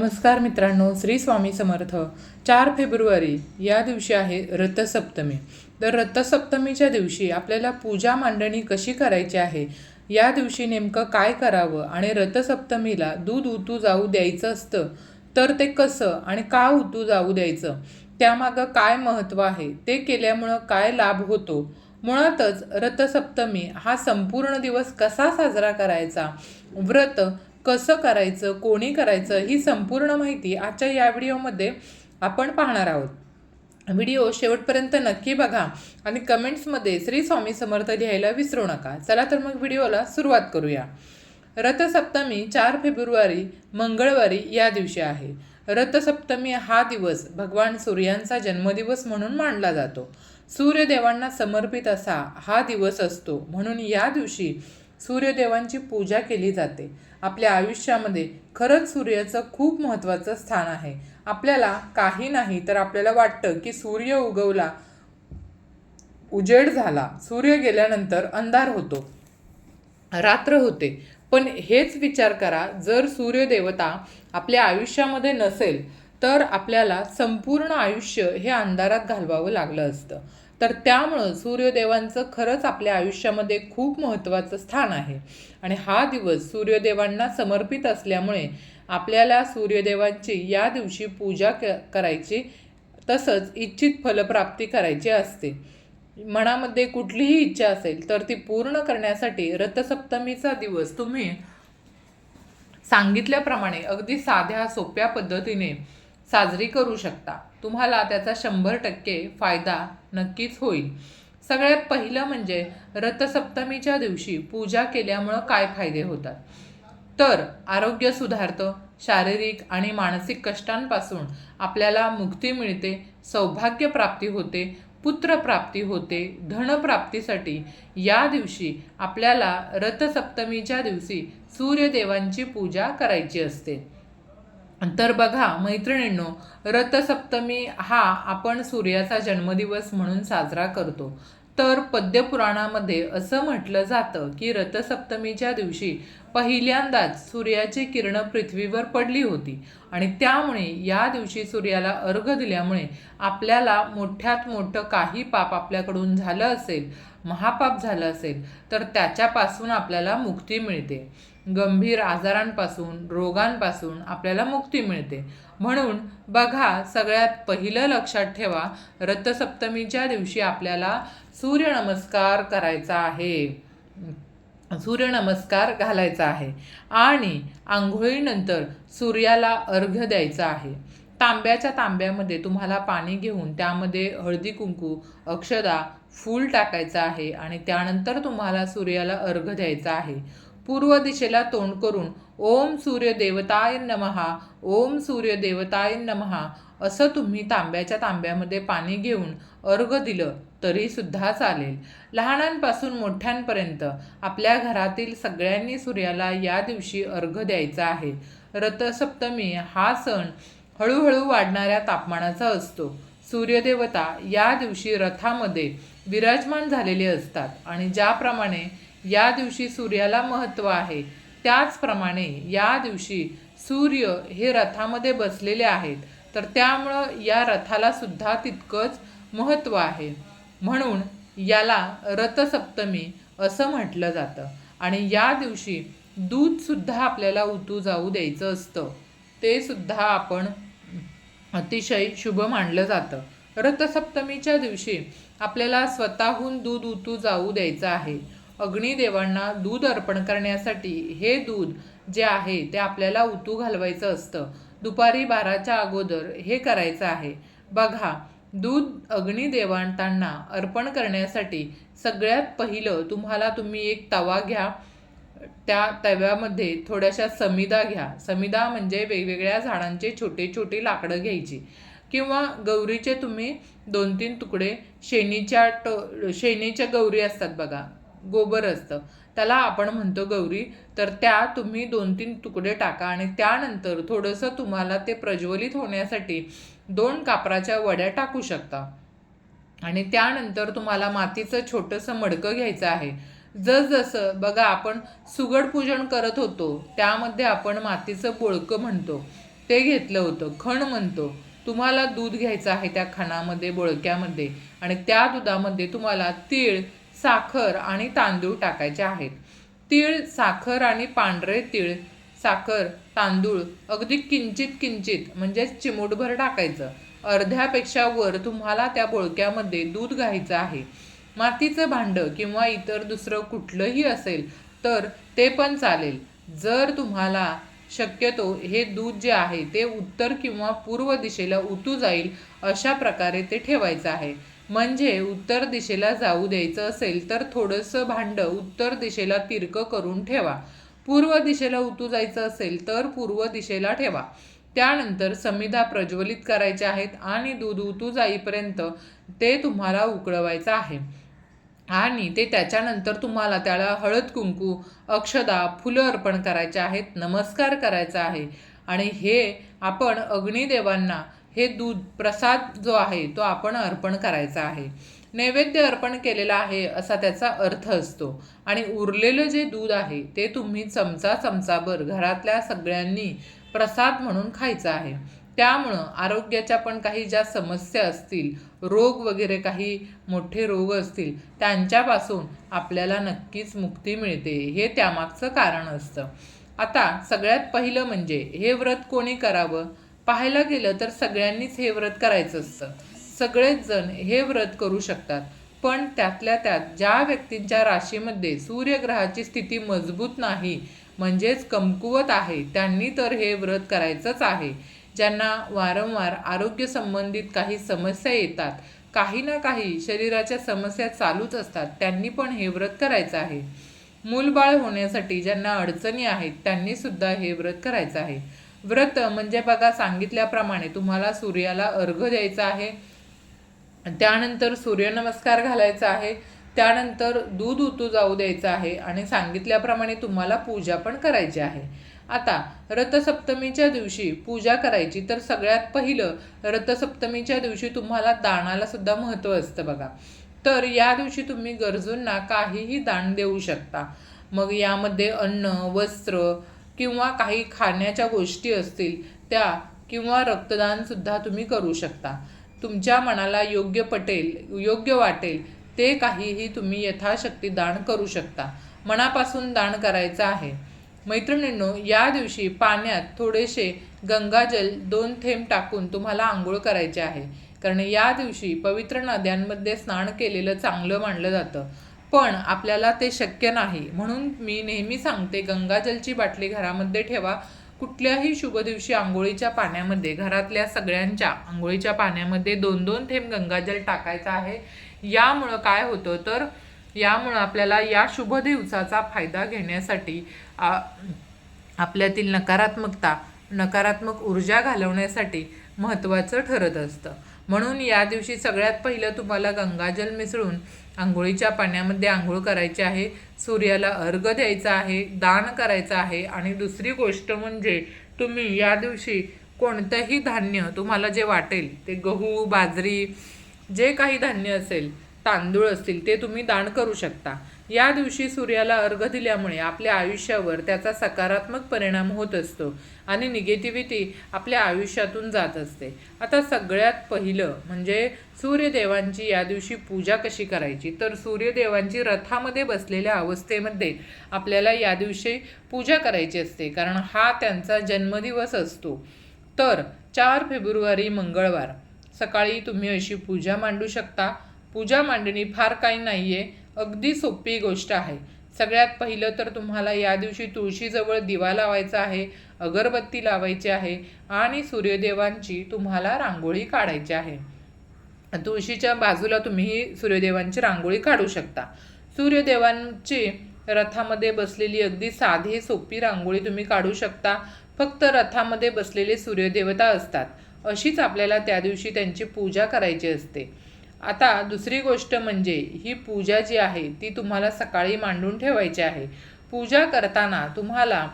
नमस्कार मित्रांनो श्री स्वामी समर्थ. चार फेब्रुवारी या दिवशी आहे रथसप्तमी. तर रथसप्तमीच्या दिवशी आपल्याला पूजा मांडणी कशी करायची आहे या दिवशी नेमकं काय करावं आणि रथसप्तमीला दूध उतू जाऊ द्यायचं असतं तर ते कसं आणि का उतू जाऊ द्यायचं त्यामागं काय महत्त्व आहे ते केल्यामुळं काय लाभ होतो? मुळातच रथसप्तमी हा संपूर्ण दिवस कसा साजरा करायचा? व्रत कसं करायचं कोणी करायचं ही संपूर्ण माहिती आजच्या या व्हिडिओमध्ये आपण पाहणार आहोत. व्हिडिओ शेवटपर्यंत नक्की बघा आणि कमेंट्समध्ये श्री स्वामी समर्थ लिहायला विसरू नका. चला तर मग व्हिडिओला सुरुवात करूया. रथसप्तमी चार फेब्रुवारी मंगळवारी या दिवशी आहे. रथसप्तमी हा दिवस भगवान सूर्यांचा जन्मदिवस म्हणून मानला जातो. सूर्यदेवांना समर्पित असा हा दिवस असतो. म्हणून या दिवशी सूर्यदेवांची पूजा केली जाते. आपल्या आयुष्यामध्ये खरंच सूर्याचं खूप महत्त्वाचं स्थान आहे. आपल्याला काही नाही तर आपल्याला वाटतं की सूर्य उगवला उजेड झाला. सूर्य गेल्यानंतर अंधार होतो रात्र होते. पण हेच विचार करा जर सूर्यदेवता आपल्या आयुष्यामध्ये नसेल तर आपल्याला संपूर्ण आयुष्य हे अंधारात घालवावं लागलं असतं. तर त्यामुळं सूर्यदेवांचं खरंच आपल्या आयुष्यामध्ये खूप महत्त्वाचं स्थान आहे. आणि हा दिवस सूर्यदेवांना समर्पित असल्यामुळे आपल्याला सूर्यदेवांची या दिवशी पूजा क करायची तसंच इच्छित फलप्राप्ती करायची असते. मनामध्ये कुठलीही इच्छा असेल तर ती पूर्ण करण्यासाठी रथसप्तमीचा दिवस तुम्ही सांगितल्याप्रमाणे अगदी साध्या सोप्या पद्धतीने साजरी करू शकता. तुम्हाला त्याचा शंभर टक्के फायदा नक्कीच होईल. सगळ्यात पहिलं म्हणजे रथसप्तमीच्या दिवशी पूजा केल्यामुळं काय फायदे होतात? तर आरोग्य सुधारतं शारीरिक आणि मानसिक कष्टांपासून आपल्याला मुक्ती मिळते सौभाग्य प्राप्ती होते पुत्रप्राप्ती होते धनप्राप्तीसाठी या दिवशी आपल्याला रथसप्तमीच्या दिवशी सूर्यदेवांची पूजा करायची असते. तर बघा मैत्रिणींनो रथसप्तमी हा आपण सूर्याचा जन्मदिवस म्हणून साजरा करतो. तर पद्यपुराणामध्ये असं म्हटलं जातं की रथसप्तमीच्या दिवशी पहिल्यांदाच सूर्याची किरणं पृथ्वीवर पडली होती. आणि त्यामुळे या दिवशी सूर्याला अर्घ दिल्यामुळे आपल्याला मोठ्यात मोठं काही पाप आपल्याकडून झालं असेल महापाप झालं असेल तर त्याच्यापासून आपल्याला मुक्ती मिळते. गंभीर आजारांपासून रोगांपासून आपल्याला मुक्ती मिळते. म्हणून बघा सगळ्यात पहिलं लक्षात ठेवा रथसप्तमीच्या दिवशी आपल्याला सूर्यनमस्कार करायचा आहे. सूर्यनमस्कार घालायचा आहे आणि आंघोळीनंतर सूर्याला अर्घ्य द्यायचा आहे. तांब्याच्या तांब्यामध्ये तुम्हाला पाणी घेऊन त्यामध्ये हळदी कुंकू अक्षदा फूल टाकायचं आहे आणि त्यानंतर तुम्हाला सूर्याला अर्घ द्यायचा आहे. पूर्व दिशेला तोंड करून ओम सूर्य देवताय नमहा ओम सूर्य देवताय नमहा असं तुम्ही तांब्याच्या तांब्यामध्ये पाणी घेऊन अर्घ दिलं तरीसुद्धा चालेल. लहानांपासून मोठ्यांपर्यंत आपल्या घरातील सगळ्यांनी सूर्याला या दिवशी अर्घ द्यायचा आहे. रथसप्तमी हा सण हळूहळू वाढणाऱ्या तापमानाचा असतो. सूर्यदेवता या दिवशी रथामध्ये विराजमान झालेले असतात आणि ज्याप्रमाणे या दिवशी सूर्याला महत्त्व आहे त्याचप्रमाणे या दिवशी सूर्य हे रथामध्ये बसलेले आहेत. तर त्यामुळं या रथाला सुद्धा तितकंच महत्त्व आहे. म्हणून याला रथसप्तमी असं म्हटलं जातं. आणि या दिवशी दूधसुद्धा आपल्याला उतू जाऊ द्यायचं असतं. ते सुद्धा आपण अतिशय शुभ मानलं जातं. रथसप्तमीच्या दिवशी आपल्याला स्वतःहून दूध उतू जाऊ द्यायचं आहे. अग्निदेवांना दूध अर्पण करण्यासाठी हे दूध जे आहे ते आपल्याला उतू घालवायचं असतं. दुपारी बाराच्या अगोदर हे करायचं आहे. बघा दूध अग्निदेवांतांना अर्पण करण्यासाठी सगळ्यात पहिलं तुम्हाला तुम्ही एक तवा घ्या. त्या तव्यामध्ये थोड्याशा समिदा घ्या. समिदा म्हणजे वेगवेगळ्या झाडांचे छोटे छोटे लाकडं घ्यायची. किंवा गौरीचे तुम्ही दोन तीन तुकडे शेणीच्या ट शेणीच्या गौरी असतात बघा गोबर असतं. त्याला आपण म्हणतो गौरी. तर त्या तुम्ही दोन तीन तुकडे टाका आणि त्यानंतर थोडंसं तुम्हाला ते प्रज्वलित होण्यासाठी दोन कापराच्या वड्या टाकू शकता. आणि त्यानंतर तुम्हाला मातीचं छोटंसं मडकं घ्यायचं आहे. जसजसं बघा आपण सुगड पूजन करत होतो त्यामध्ये आपण मातीचं बोळकं म्हणतो. ते घेतलं होतं खण म्हणतो. तुम्हाला दूध घ्यायचं आहे त्या खणामध्ये बोळक्यामध्ये. आणि त्या दुधामध्ये तुम्हाला तीळ साखर आणि तांदूळ टाकायचे आहेत. तीळ साखर आणि पांढरे तीळ साखर तांदूळ अगदी किंचित किंचित म्हणजेच चिमूटभर टाकायचं. अर्ध्यापेक्षा वर तुम्हाला त्या बोळक्यामध्ये दूध घ्यायचं आहे. मातीचं भांडं किंवा इतर दुसरं कुठलंही असेल तर ते पण चालेल. जर तुम्हाला शक्यतो हे दूध जे आहे ते उत्तर किंवा पूर्व दिशेला उतू जाईल अशा प्रकारे ते ठेवायचं आहे. म्हणजे उत्तर दिशेला जाऊ द्यायचं असेल तर थोडंसं भांडं उत्तर दिशेला तिरकं करून ठेवा. पूर्व दिशेला उतू जायचं असेल तर पूर्व दिशेला ठेवा. त्यानंतर समिधा प्रज्वलित करायच्या आहेत आणि दूध उतू जाईपर्यंत ते तुम्हाला उकळवायचं आहे. आणि ते त्याच्यानंतर तुम्हाला त्याला हळद कुंकू अक्षदा फुलं अर्पण करायचे आहेत नमस्कार करायचा आहे. आणि हे आपण अग्निदेवांना हे दूध प्रसाद जो आहे तो आपण अर्पण करायचा आहे. नैवेद्य अर्पण केलेला आहे असा त्याचा अर्थ असतो. आणि उरलेलं जे दूध आहे ते तुम्ही चमचा चमचाभर घरातल्या सगळ्यांनी प्रसाद म्हणून खायचं आहे. त्यामुळं आरोग्याच्या पण काही ज्या समस्या असतील रोग वगैरे काही मोठे रोग असतील त्यांच्यापासून आपल्याला नक्कीच मुक्ती मिळते हे त्यामागचं कारण असतं. आता सगळ्यात पहिलं म्हणजे हे व्रत कोणी करावं? पाहायला गेलं तर सगळ्यांनीच हे व्रत करायचं असतं. सगळेच जण हे व्रत करू शकतात. पण त्यातल्या त्यात ज्या व्यक्तींच्या राशीमध्ये सूर्यग्रहाची स्थिती मजबूत नाही म्हणजेच कमकुवत आहे त्यांनी तर हे व्रत करायचंच आहे. ज्यांना वारंवार आरोग्य संबंधित काही समस्या येतात काही ना काही शरीराच्या समस्या चालूच असतात त्यांनी पण हे व्रत करायचं आहे. मूलबाळ होण्यासाठी ज्यांना अडचणी आहेत त्यांनी सुद्धा हे व्रत करायचं आहे. व्रत म्हणजे बघा सांगितल्याप्रमाणे तुम्हाला सूर्याला अर्घ द्यायचा आहे त्यानंतर सूर्यनमस्कार घालायचा आहे त्यानंतर दूध उतू जाऊ द्यायचं आहे आणि सांगितल्याप्रमाणे तुम्हाला पूजा पण करायची आहे. आता रथसप्तमीच्या दिवशी पूजा करायची तर सगळ्यात पहिलं रथसप्तमीच्या दिवशी तुम्हाला दानाला सुद्धा महत्त्व असतं बघा. तर या दिवशी तुम्ही गरजूंना काहीही दान देऊ शकता. मग यामध्ये अन्न वस्त्र किंवा काही खाण्याच्या गोष्टी असतील त्या किंवा रक्तदान सुद्धा तुम्ही करू शकता. तुमच्या मनाला योग्य पटेल योग्य वाटेल ते काहीही तुम्ही यथाशक्ती दान करू शकता. मनापासून दान करायचं आहे. मैत्रिणींनो या दिवशी पाण्यात थोडेसे गंगाजल दोन थेंब टाकून तुम्हाला आंघोळ करायचे आहे. कारण या दिवशी पवित्र नद्यांमध्ये स्नान केलेलं चांगलं मानलं जातं. पण आपल्याला ते शक्य नाही. म्हणून मी नेहमी सांगते गंगाजलची बाटली घरामध्ये ठेवा. कुठल्याही शुभ दिवशी आंघोळीच्या पाण्यामध्ये घरातल्या सगळ्यांच्या आंघोळीच्या पाण्यामध्ये दोन दोन थेंब गंगाजल टाकायचा आहे. यामुळं काय होतं तर यामुळं आपल्याला या शुभ दिवसाचा फायदा घेण्यासाठी आपल्यातील नकारात्मकता नकारात्मक ऊर्जा घालवण्यासाठी महत्त्वाचं ठरत असतं. म्हणून या दिवशी सगळ्यात पहिलं तुम्हाला गंगाजल मिसळून आंघोळीच्या पाण्यामध्ये आंघोळ करायची आहे. सूर्याला अर्घ द्यायचा आहे दान करायचं आहे. आणि दुसरी गोष्ट म्हणजे तुम्ही या दिवशी कोणतंही धान्य तुम्हाला जे वाटेल ते गहू बाजरी जे काही धान्य असेल तांदूळ असतील ते तुम्ही दान करू शकता. या दिवशी सूर्याला अर्घ दिल्यामुळे आपल्या आयुष्यावर त्याचा सकारात्मक परिणाम होत असतो आणि निगेटिव्हिटी आपल्या आयुष्यातून जात असते. आता सगळ्यात पहिलं म्हणजे सूर्यदेवांची या दिवशी पूजा कशी करायची? तर सूर्यदेवांची रथामध्ये बसलेल्या अवस्थेमध्ये आपल्याला या दिवशी पूजा करायची असते कारण हा त्यांचा जन्मदिवस असतो. तर चार फेब्रुवारी मंगळवार सकाळी तुम्ही अशी पूजा मांडू शकता. पूजा मांडणी फार काही नाही आहे अगदी सोपी गोष्ट आहे. सगळ्यात पहिलं तर तुम्हाला या दिवशी तुळशीजवळ दिवा लावायचा आहे अगरबत्ती लावायची आहे आणि सूर्यदेवांची तुम्हाला रांगोळी काढायची आहे. तुळशीच्या बाजूला तुम्ही सूर्यदेवांची रांगोळी काढू शकता. सूर्यदेवांची रथामध्ये बसलेली अगदी साधी सोपी रांगोळी तुम्ही काढू शकता. फक्त रथामध्ये बसलेले सूर्यदेवता असतात. अशीच आपल्याला त्या दिवशी त्यांची पूजा करायची असते. आता दुसरी गोष्ट म्हणजे ही पूजा जी आहे ती तुम्हाला सकाळी मांडून ठेवायची आहे. पूजा करताना तुम्हाला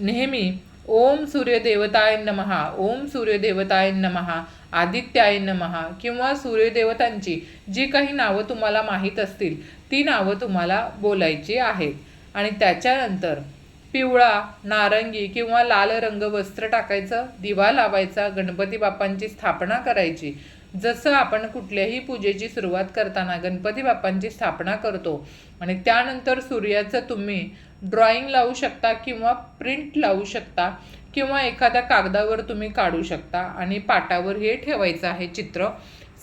नेहमी ओम सूर्यदेवताय नमहा ओम सूर्यदेवताय नमहा आदित्याय नमहा किंवा सूर्यदेवतांची जी काही नावं तुम्हाला माहीत असतील ती नावं तुम्हाला बोलायची आहेत. आणि त्याच्यानंतर पिवळा नारंगी किंवा लाल रंग वस्त्र टाकायचं दिवा लावायचा गणपती बाप्पांची स्थापना करायची. जसं आपण कुठल्याही पूजेची सुरुवात करताना गणपती बाप्पांची स्थापना करतो आणि त्यानंतर सूर्याचं तुम्ही ड्रॉइंग लावू शकता किंवा प्रिंट लावू शकता किंवा एखाद्या कागदावर तुम्ही काढू शकता आणि पाटावर हे ठेवायचं आहे चित्र.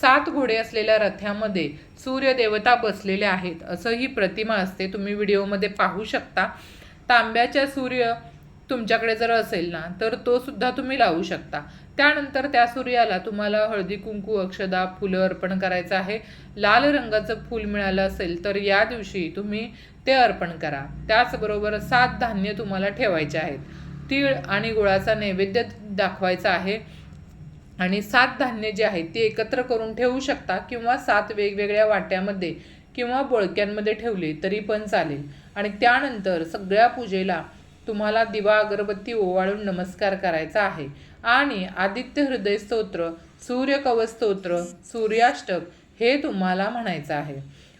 सात घोडे असलेल्या रथ्यामध्ये सूर्यदेवता बसलेल्या आहेत. असं ही प्रतिमा असते. तुम्ही व्हिडिओमध्ये पाहू शकता. तांब्याच्या सूर्य तुमच्याकडे जर असेल ना तर तो सुद्धा तुम्ही लावू शकता. त्यानंतर त्या सूर्याला तुम्हाला हळदी कुंकू अक्षदा फुलं अर्पण करायचं आहे. लाल रंगाचं फूल मिळालं असेल तर या दिवशी तुम्ही ते अर्पण करा. त्याचबरोबर सात धान्य तुम्हाला ठेवायचे आहेत. तीळ आणि गुळाचा नैवेद्य दाखवायचा आहे. आणि सात धान्य जे आहेत ते एकत्र करून ठेवू शकता किंवा सात वेगवेगळ्या वाट्यामध्ये किंवा बोळक्यांमध्ये ठेवले तरी पण चालेल. आणि त्यानंतर सगळ्या पूजेला तुम्हाला दिवा अगरबत्ती ओवाळून नमस्कार करायचा आहे. आणि आदित्य हृदय स्तोत्र सूर्यकवस्तोत्र सूर्याष्टक हे तुम्हाला म्हणायचं आहे.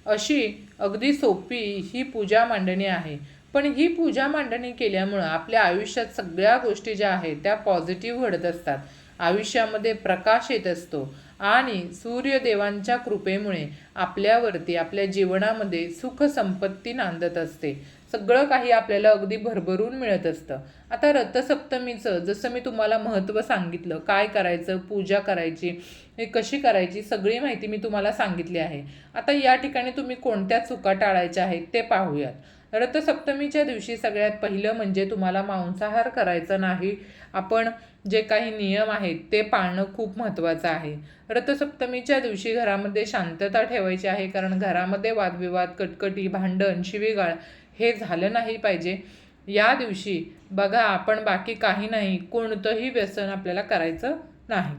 अशी अगदी सोपी ही पूजा मांडणी आहे. पण ही पूजा मांडणी केल्यामुळं आपल्या आयुष्यात सगळ्या गोष्टी ज्या आहेत त्या पॉझिटिव्ह घडत असतात. आयुष्यामध्ये प्रकाश येत असतो आणि सूर्यदेवांच्या कृपेमुळे आपल्यावरती आपल्या जीवनामध्ये सुखसंपत्ती नांदत असते. सगळं काही आपल्याला अगदी भरभरून मिळत असतं. आता रथसप्तमीचं जसं मी तुम्हाला महत्त्व सांगितलं काय करायचं पूजा करायची हे कशी करायची सगळी माहिती मी तुम्हाला सांगितली आहे. आता या ठिकाणी तुम्ही कोणत्या चुका टाळायच्या आहेत ते पाहूयात. रथसप्तमीच्या दिवशी सगळ्यात पहिलं म्हणजे तुम्हाला मांसाहार करायचा नाही. आपण जे काही नियम आहेत ते पाळणं खूप महत्त्वाचं आहे. रथसप्तमीच्या दिवशी घरामध्ये शांतता ठेवायची आहे कारण घरामध्ये वादविवाद कटकटी भांडण शिवीगाळ हे झालं नाही पाहिजे. या दिवशी बघा आपण बाकी काही नाही कोणतंही व्यसन आपल्याला करायचं नाही.